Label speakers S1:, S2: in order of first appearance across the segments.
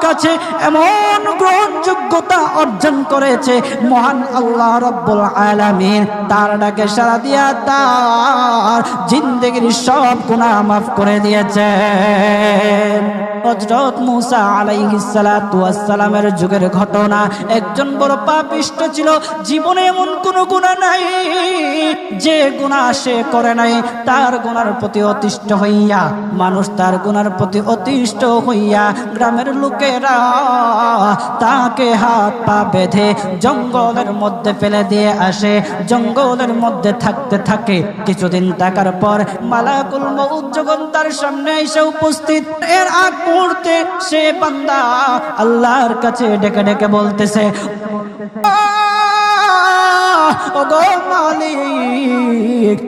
S1: কাছে এমন গ্রহণযোগ্যতা অর্জন করেছে মহান আল্লাহ রব্বুল আলামিন। তার ডাকে সারা দিয়া তার জিন্দগির সব গুনাহ মাফ করে দিয়েছে। যুগের ঘটনা। একজন বড় পাপিষ্ট ছিল, জীবনে এমন কোনো গুণা নাই। যে গুনাহ সে করে নাই, তার গুণার প্রতি অতিষ্ঠ হইয়া, মানুষ তার গুণার প্রতি অতিষ্ঠ হইয়া, গ্রামের লোকেরা তাকে হাত পা বেঁধে জঙ্গলের মধ্যে ফেলে দিয়ে আসে। জঙ্গলের মধ্যে থাকতে থাকে। কিছুদিন থাকার পর মালাকুল মউত যখন তার সামনে এসে উপস্থিত, এর আগ মুহূর্তে সে বান্দা আল্লাহর কাছে ডেকে ডেকে বলতেছে ওগো মালিক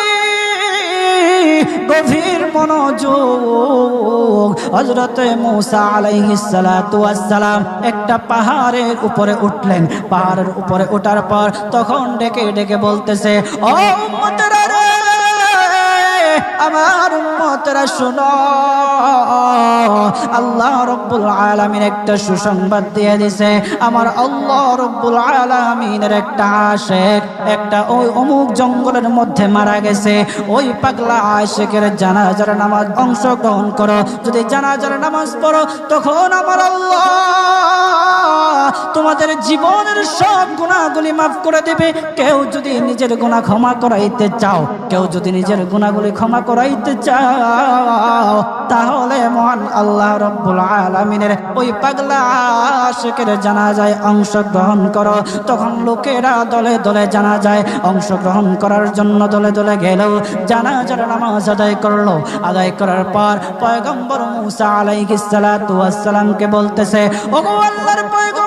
S1: গভীর মনোযোগ। হজরতে মৌসা আলাইহিসালাম একটা পাহাড়ের উপরে উঠলেন। পাহাড়ের উপরে ওঠার পর তখন ডেকে ডেকে বলতেছে, ও আমার উম্মতেরা শোনো। আল্লাহ রব্বুল আলামিন একটা সুসংবাদ দিয়ে দিছে। আমার আল্লাহ রব্বুল আলামিনের একটা আশেক, একটা ওই অমুক জঙ্গলের মধ্যে মারা গেছে। ওই পাগলা আশেকের জানাজার নামাজ অংশগ্রহণ করো। যদি জানাজার নামাজ পড়ো, তখন আমার আল্লাহ তোমাদের জীবনের সব গুণাগুলি মাফ করে দেবে। কেউ যদি নিজের গুণা ক্ষমা করাইতে চাও, কেউ যদি নিজের গুণাগুলি ক্ষমা করাইতে চাও, তাহলে মহান আল্লাহ রব্বুল আলমিনের ওই পাগলা আশেকের জানাজায় অংশগ্রহণ করো। তখন লোকেরা দলে দলে জানা যায় অংশগ্রহণ করার জন্য দলে দলে গেল জানাজার নামাজ আদায় করল। আদায় করার পর পয়গম্বর মুসা আলাইহিস সালাতু ওয়াস সালামকে বলতেছে, ওগো আল্লাহর পয়গম্বর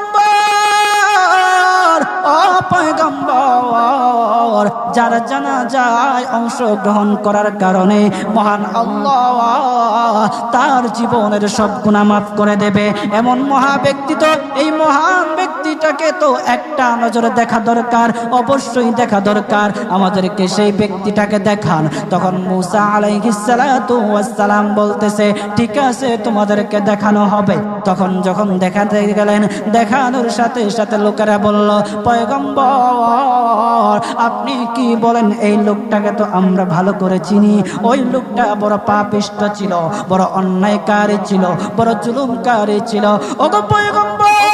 S1: যারা জানা যায় অংশগ্রহণ করার কারণে মহান আল্লাহ তার জীবনের সব গুণা মাফ করে দেবে। এমন মহা ব্যক্তি তো এই মহান ব্যক্তিটাকে তো একটা নজরে দেখা দরকার, অবশ্যই দেখা দরকার। আমাদেরকে সেই ব্যক্তিটাকে দেখান। তখন মুসা আলাইহিস সালাতু ওয়াস সালাম বলতেছে, ঠিক আছে, তোমাদেরকে দেখানো হবে। তখন যখন দেখাতে গেলেন, দেখানোর সাথে সাথে লোকেরা বলল, পয়গম্বর, আপনি কি বলেন, এই লোকটাকে তো আমরা ভালো করে চিনি। ওই লোকটা বড় পাপিষ্ট ছিল, বড় অন্যায়কারী ছিল, বড় জুলুমকারী ছিল। ওগো পয়গম্বর!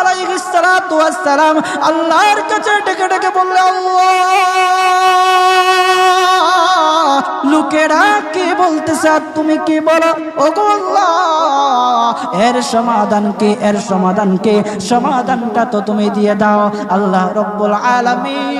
S1: আলাইহিস সালাতু ওয়াস সালাম আল্লাহর কাছে ডেকে ডেকে বললে, আল্লাহ, লোকেরা কে বলতেছে আর তুমি কি বলো? ও আল্লাহ, এর সমাধান কে? এর সমাধান কে? সমাধানটা তো তুমি দিয়ে দাও। আল্লাহ রব্বুল আলামিন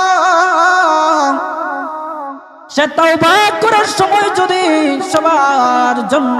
S1: সে তাও করার সময় যদি সবার জন্য